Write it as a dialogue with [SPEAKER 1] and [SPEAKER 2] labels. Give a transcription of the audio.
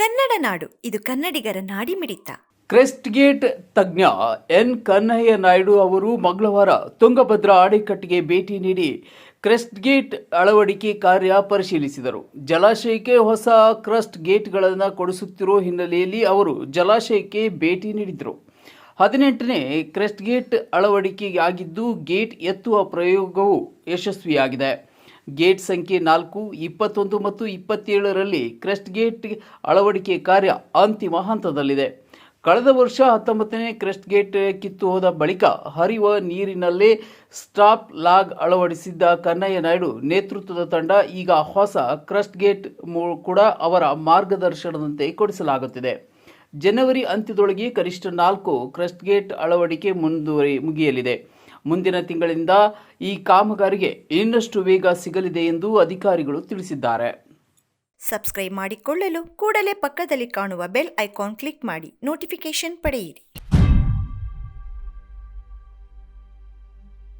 [SPEAKER 1] ಕನ್ನಡ ನಾಡು, ಇದು ಕನ್ನಡಿಗರ ನಾಡಿಮಿಡಿತ.
[SPEAKER 2] ಕ್ರೆಸ್ಟ್ ಗೇಟ್ ತಜ್ಞ ಎನ್. ಕನ್ನಯ್ಯ ನಾಯ್ಡು ಅವರು ಮಂಗಳವಾರ ತುಂಗಭದ್ರಾ ಅಣೆಕಟ್ಟಿಗೆ ಭೇಟಿ ನೀಡಿ ಕ್ರೆಸ್ಟ್ ಗೇಟ್ ಅಳವಡಿಕೆ ಕಾರ್ಯ ಪರಿಶೀಲಿಸಿದರು. ಜಲಾಶಯಕ್ಕೆ ಹೊಸ ಕ್ರಸ್ಟ್ ಗೇಟ್ಗಳನ್ನು ಕೊಡಿಸುತ್ತಿರುವ ಹಿನ್ನೆಲೆಯಲ್ಲಿ ಅವರು ಜಲಾಶಯಕ್ಕೆ ಭೇಟಿ ನೀಡಿದರು. ಹದಿನೆಂಟನೇ ಕ್ರೆಸ್ಟ್ ಗೇಟ್ ಅಳವಡಿಕೆಯಾಗಿದ್ದು ಗೇಟ್ ಎತ್ತುವ ಪ್ರಯೋಗವು ಯಶಸ್ವಿಯಾಗಿದೆ. ಗೇಟ್ ಸಂಖ್ಯೆ ನಾಲ್ಕು, ಇಪ್ಪತ್ತೊಂದು ಮತ್ತು ಇಪ್ಪತ್ತೇಳರಲ್ಲಿ ಕ್ರೆಸ್ಟ್ ಗೇಟ್ ಅಳವಡಿಕೆ ಕಾರ್ಯ ಅಂತಿಮ ಹಂತದಲ್ಲಿದೆ. ಕಳೆದ ವರ್ಷ ಹತ್ತೊಂಬತ್ತನೇ ಕ್ರೆಸ್ಟ್ ಗೇಟ್ ಕಿತ್ತು ಹೋದ ಬಳಿಕ ಹರಿಯುವ ನೀರಿನಲ್ಲೇ ಸ್ಟಾಪ್ ಲಾಗ್ ಅಳವಡಿಸಿದ್ದ ಕನ್ನಯ್ಯ ನಾಯ್ಡು ನೇತೃತ್ವದ ತಂಡ ಈಗ ಹೊಸ ಕ್ರಸ್ಟ್ ಗೇಟ್ ಕೂಡ ಅವರ ಮಾರ್ಗದರ್ಶನದಂತೆ ಕೊಡಿಸಲಾಗುತ್ತಿದೆ. ಜನವರಿ ಅಂತ್ಯದೊಳಗೆ ಕನಿಷ್ಠ ನಾಲ್ಕು ಕ್ರಸ್ಟ್ ಗೇಟ್ ಅಳವಡಿಕೆ ಮುಂದುವರಿ, ಮುಗಿಯಲಿದೆ. ಮುಂದಿನ ತಿಂಗಳಿಂದ ಈ ಕಾಮಗಾರಿಗೆ ಇನ್ನಷ್ಟು ವೇಗ ಸಿಗಲಿದೆ ಎಂದು ಅಧಿಕಾರಿಗಳು ತಿಳಿಸಿದ್ದಾರೆ.
[SPEAKER 1] ಸಬ್ಸ್ಕ್ರೈಬ್ ಮಾಡಿಕೊಳ್ಳಲು ಕೂಡಲೇ ಪಕ್ಕದಲ್ಲಿ ಕಾಣುವ ಬೆಲ್ ಐಕಾನ್ ಕ್ಲಿಕ್ ಮಾಡಿ ನೋಟಿಫಿಕೇಶನ್ ಪಡೆಯಿರಿ.